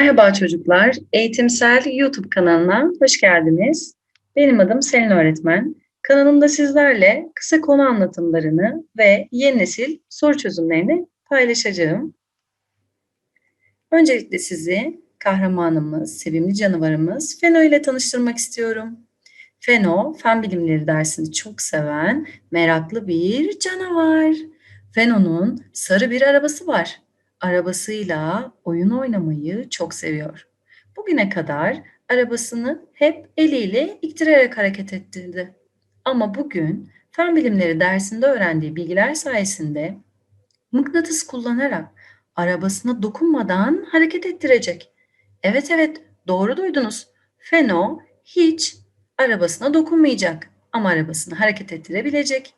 Merhaba çocuklar, Eğitimsel YouTube kanalına hoş geldiniz. Benim adım Selin Öğretmen. Kanalımda sizlerle kısa konu anlatımlarını ve yeni nesil soru çözümlerini paylaşacağım. Öncelikle sizi kahramanımız, sevimli canavarımız Feno ile tanıştırmak istiyorum. Feno, fen bilimleri dersini çok seven, meraklı bir canavar. Feno'nun sarı bir arabası var arabasıyla oyun oynamayı çok seviyor. Bugüne kadar arabasını hep eliyle ittirerek hareket ettirdi. Ama bugün fen bilimleri dersinde öğrendiği bilgiler sayesinde mıknatıs kullanarak arabasına dokunmadan hareket ettirecek. Evet evet doğru duydunuz. Feno hiç arabasına dokunmayacak ama arabasını hareket ettirebilecek.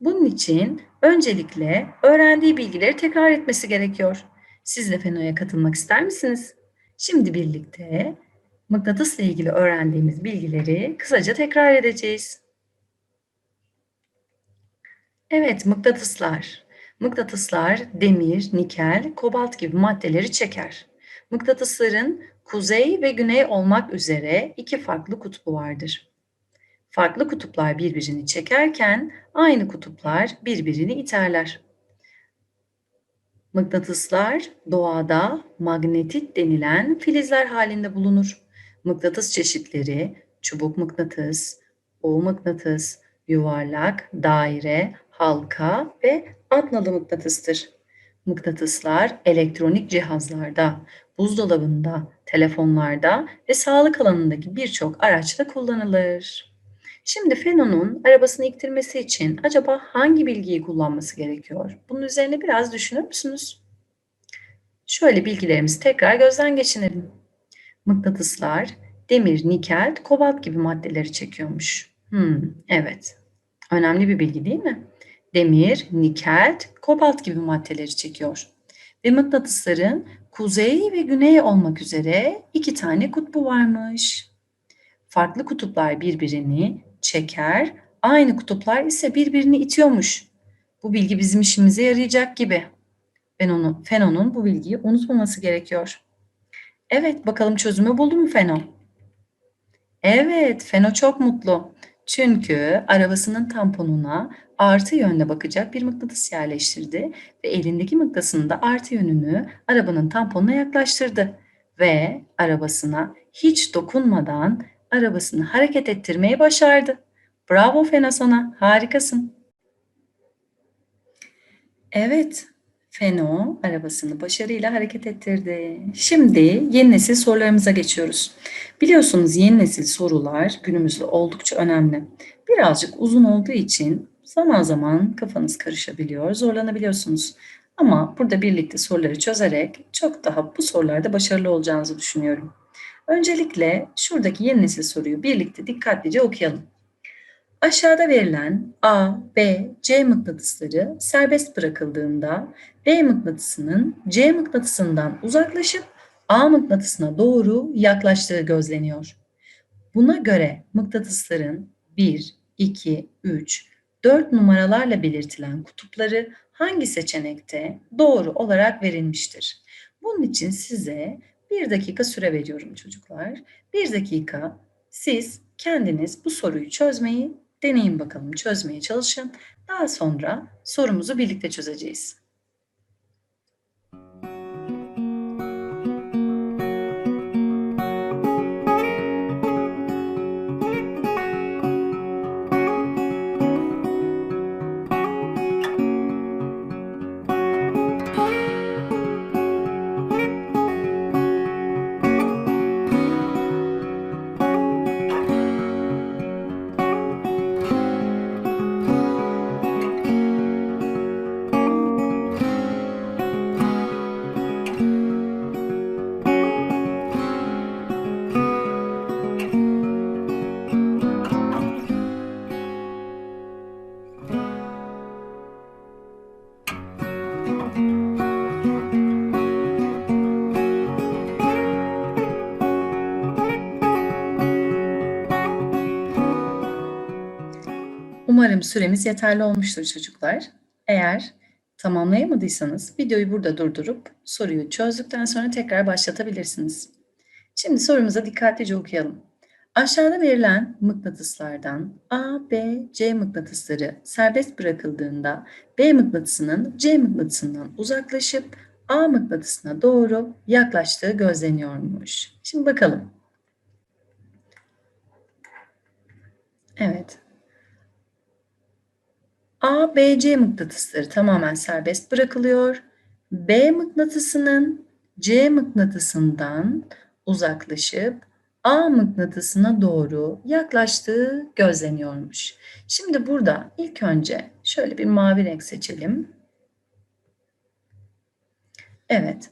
Bunun için öncelikle öğrendiği bilgileri tekrar etmesi gerekiyor. Siz de Feno'ya katılmak ister misiniz? Şimdi birlikte mıknatısla ilgili öğrendiğimiz bilgileri kısaca tekrar edeceğiz. Evet, mıknatıslar. Mıknatıslar demir, nikel, kobalt gibi maddeleri çeker. Mıknatısların kuzey ve güney olmak üzere iki farklı kutbu vardır. Farklı kutuplar birbirini çekerken aynı kutuplar birbirini iterler. Mıknatıslar doğada magnetit denilen filizler halinde bulunur. Mıknatıs çeşitleri çubuk mıknatıs, U mıknatıs, yuvarlak, daire, halka ve atnalı mıknatıstır. Mıknatıslar elektronik cihazlarda, buzdolabında, telefonlarda ve sağlık alanındaki birçok araçta kullanılır. Şimdi Feno'nun arabasını iktirmesi için acaba hangi bilgiyi kullanması gerekiyor? Bunun üzerine biraz düşünür müsünüz? Şöyle bilgilerimizi tekrar gözden geçirelim. Mıknatıslar demir, nikel, kobalt gibi maddeleri çekiyormuş. Hmm, evet. Önemli bir bilgi değil mi? Demir, nikel, kobalt gibi maddeleri çekiyor. Ve mıknatısların kuzey ve güney olmak üzere iki tane kutbu varmış. Farklı kutuplar birbirini çeker, aynı kutuplar ise birbirini itiyormuş. Bu bilgi bizim işimize yarayacak gibi. Fenon'un, Fenon'un bu bilgiyi unutmaması gerekiyor. Evet, bakalım çözümü buldu mu Feno? Evet, Feno çok mutlu. Çünkü arabasının tamponuna artı yönde bakacak bir mıknatıs yerleştirdi ve elindeki mıknatısın da artı yönünü arabanın tamponuna yaklaştırdı ve arabasına hiç dokunmadan arabasını hareket ettirmeyi başardı. Bravo Fena sana, harikasın. Evet, Feno arabasını başarıyla hareket ettirdi. Şimdi yeni nesil sorularımıza geçiyoruz. Biliyorsunuz yeni nesil sorular günümüzde oldukça önemli. Birazcık uzun olduğu için zaman zaman kafanız karışabiliyor, zorlanabiliyorsunuz. Ama burada birlikte soruları çözerek çok daha bu sorularda başarılı olacağınızı düşünüyorum. Öncelikle şuradaki yeni nesil soruyu birlikte dikkatlice okuyalım. Aşağıda verilen A, B, C mıknatısları serbest bırakıldığında B mıknatısının C mıknatısından uzaklaşıp A mıknatısına doğru yaklaştığı gözleniyor. Buna göre mıknatısların 1, 2, 3, 4 numaralarla belirtilen kutupları hangi seçenekte doğru olarak verilmiştir? Bunun için size bir dakika süre veriyorum çocuklar. Bir dakika siz kendiniz bu soruyu çözmeyi deneyin bakalım, çözmeye çalışın. Daha sonra sorumuzu birlikte çözeceğiz. Umarım süremiz yeterli olmuştur çocuklar. Eğer Tamamlayamadıysanız videoyu burada durdurup soruyu çözdükten sonra tekrar başlatabilirsiniz. Şimdi sorumuza dikkatlice okuyalım. Aşağıda verilen mıknatıslardan A, B, C mıknatısları serbest bırakıldığında B mıknatısının C mıknatısından uzaklaşıp A mıknatısına doğru yaklaştığı gözleniyormuş. Şimdi bakalım. Evet. A, B, C mıknatısları tamamen serbest bırakılıyor. B mıknatısının C mıknatısından uzaklaşıp A mıknatısına doğru yaklaştığı gözleniyormuş. Şimdi burada ilk önce şöyle bir mavi renk seçelim. Evet.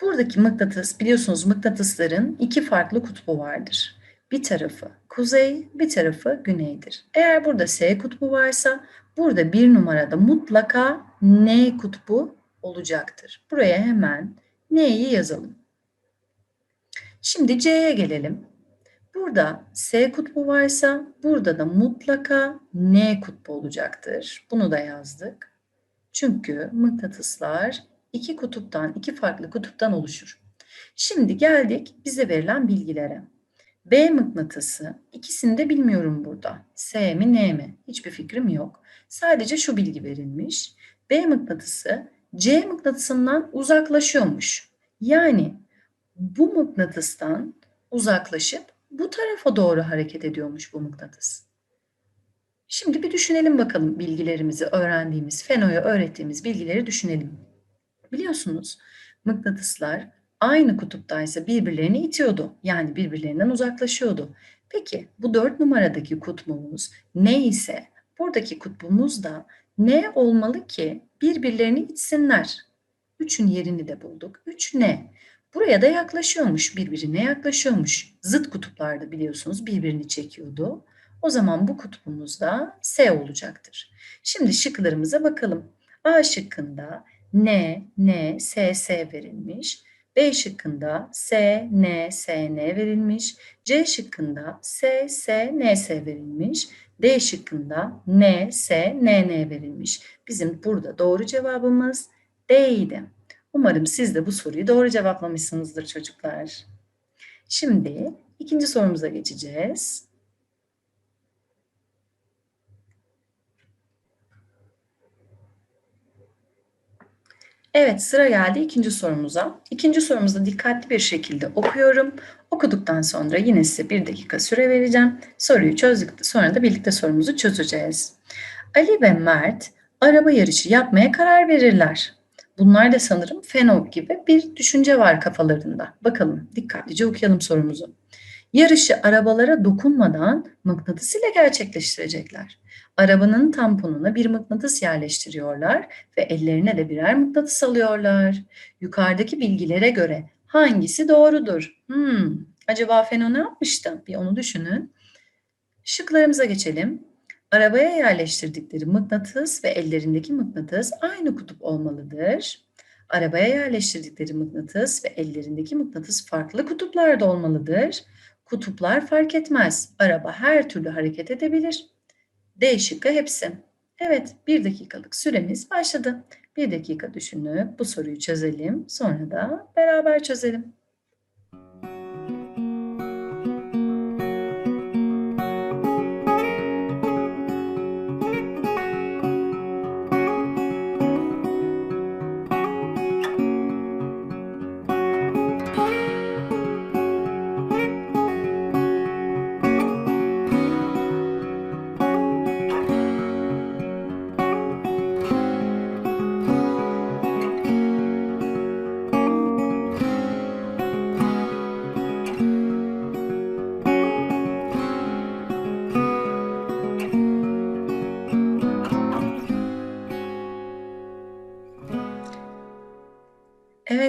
Buradaki mıknatıs biliyorsunuz mıknatısların iki farklı kutbu vardır. Bir tarafı kuzey, bir tarafı güneydir. Eğer burada S kutbu varsa burada bir numarada mutlaka N kutbu olacaktır. Buraya hemen N'yi yazalım. Şimdi C'ye gelelim. Burada S kutbu varsa burada da mutlaka N kutbu olacaktır. Bunu da yazdık. Çünkü mıknatıslar iki kutuptan, iki farklı kutuptan oluşur. Şimdi geldik bize verilen bilgilere. B mıknatısı, ikisini de bilmiyorum burada. S mi N mi? Hiçbir fikrim yok. Sadece şu bilgi verilmiş. B mıknatısı C mıknatısından uzaklaşıyormuş. Yani bu mıknatıstan uzaklaşıp bu tarafa doğru hareket ediyormuş bu mıknatıs. Şimdi bir düşünelim bakalım bilgilerimizi, öğrendiğimiz, Feno'ya öğrettiğimiz bilgileri düşünelim. Biliyorsunuz mıknatıslar aynı kutuptaysa birbirlerini itiyordu. Yani birbirlerinden uzaklaşıyordu. Peki bu dört numaradaki kutbumuz ne ise buradaki kutbumuz da ne olmalı ki birbirlerini itsinler? Üçün yerini de bulduk. Üç ne? Buraya da yaklaşıyormuş, birbirine yaklaşıyormuş. Zıt kutuplarda biliyorsunuz birbirini çekiyordu. O zaman bu kutbumuz da S olacaktır. Şimdi şıklarımıza bakalım. A şıkkında N, N, S, S verilmiş. B şıkkında S, N, S, N verilmiş. C şıkkında S, S, N, S verilmiş. D şıkkında N, S, N, N verilmiş. Bizim burada doğru cevabımız D idi. Umarım siz de bu soruyu doğru cevaplamışsınızdır çocuklar. Şimdi ikinci sorumuza geçeceğiz. Evet sıra geldi ikinci sorumuza. İkinci sorumuzu dikkatli bir şekilde okuyorum. Okuduktan sonra yine size bir dakika süre vereceğim. Soruyu çözdük sonra da birlikte sorumuzu çözeceğiz. Ali ve Mert araba yarışı yapmaya karar verirler. Bunlar da sanırım fenok gibi bir düşünce var kafalarında. Bakalım dikkatlice okuyalım sorumuzu. Yarışı arabalara dokunmadan mıknatıs ile gerçekleştirecekler. Arabanın tamponuna bir mıknatıs yerleştiriyorlar ve ellerine de birer mıknatıs alıyorlar. Yukarıdaki bilgilere göre hangisi doğrudur? Hmm, acaba Feno ne yapmıştı? Bir onu düşünün. Şıklarımıza geçelim. Arabaya yerleştirdikleri mıknatıs ve ellerindeki mıknatıs aynı kutup olmalıdır. Arabaya yerleştirdikleri mıknatıs ve ellerindeki mıknatıs farklı kutuplarda olmalıdır. Kutuplar fark etmez. Araba her türlü hareket edebilir. D şıkkı hepsi. Evet, bir dakikalık süremiz başladı. Bir dakika düşünüp bu soruyu çözelim. Sonra da beraber çözelim.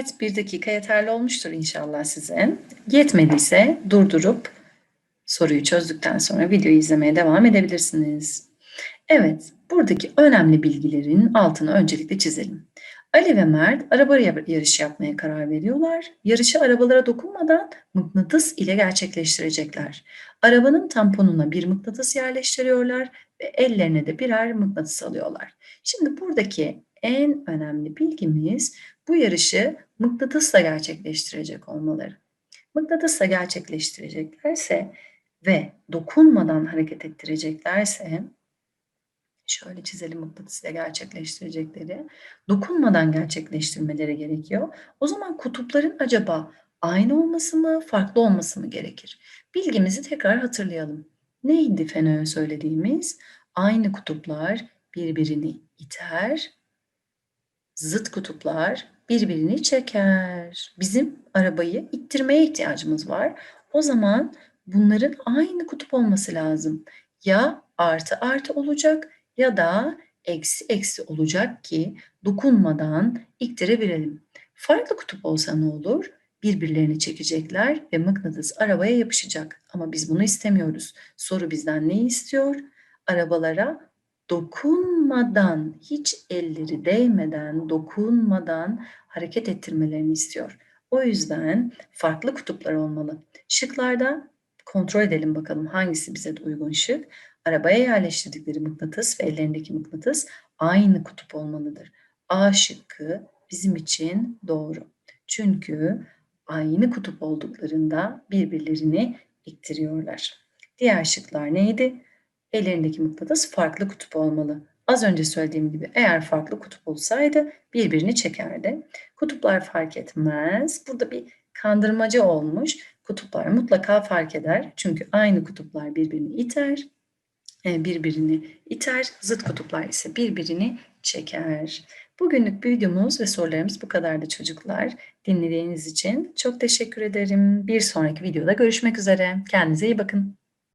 Evet, bir dakika yeterli olmuştur inşallah size. Yetmediyse durdurup soruyu çözdükten sonra videoyu izlemeye devam edebilirsiniz. Evet, buradaki önemli bilgilerin altını öncelikle çizelim. Ali ve Mert araba yarışı yapmaya karar veriyorlar. Yarışı arabalara dokunmadan mıknatıs ile gerçekleştirecekler. Arabanın tamponuna bir mıknatıs yerleştiriyorlar ve ellerine de birer mıknatıs alıyorlar. Şimdi buradaki en önemli bilgimiz bu yarışı mıknatısla gerçekleştirecek olmaları. Mıknatısla gerçekleştireceklerse ve dokunmadan hareket ettireceklerse şöyle çizelim mıknatısla gerçekleştirecekleri, dokunmadan gerçekleştirmeleri gerekiyor. O zaman kutupların acaba aynı olması mı, farklı olması mı gerekir? Bilgimizi tekrar hatırlayalım. Neydi Fenö'ye söylediğimiz? Aynı kutuplar birbirini iter, zıt kutuplar birbirini çeker. Bizim arabayı ittirmeye ihtiyacımız var. O zaman bunların aynı kutup olması lazım. Ya artı artı olacak ya da eksi eksi olacak ki dokunmadan ittirebilelim. Farklı kutup olsa ne olur? Birbirlerini çekecekler ve mıknatıs arabaya yapışacak. Ama biz bunu istemiyoruz. Soru bizden ne istiyor? Arabalara dokunmadan, hiç elleri değmeden, dokunmadan hareket ettirmelerini istiyor. O yüzden farklı kutuplar olmalı. Şıklarda kontrol edelim bakalım hangisi bize de uygun şık. Arabaya yerleştirdikleri mıknatıs ve ellerindeki mıknatıs aynı kutup olmalıdır. A şıkkı bizim için doğru. Çünkü aynı kutup olduklarında birbirlerini ittiriyorlar. Diğer şıklar neydi? Ellerindeki mıknatıs farklı kutup olmalı. Az önce söylediğim gibi eğer farklı kutup olsaydı birbirini çekerdi. Kutuplar fark etmez. Burada bir kandırmacı olmuş. Kutuplar mutlaka fark eder. Çünkü aynı kutuplar birbirini iter. e, Birbirini iter. Zıt kutuplar ise birbirini çeker. Bugünlük videomuz ve sorularımız bu kadardı çocuklar. Dinlediğiniz için çok teşekkür ederim. Bir sonraki videoda görüşmek üzere. Kendinize iyi bakın.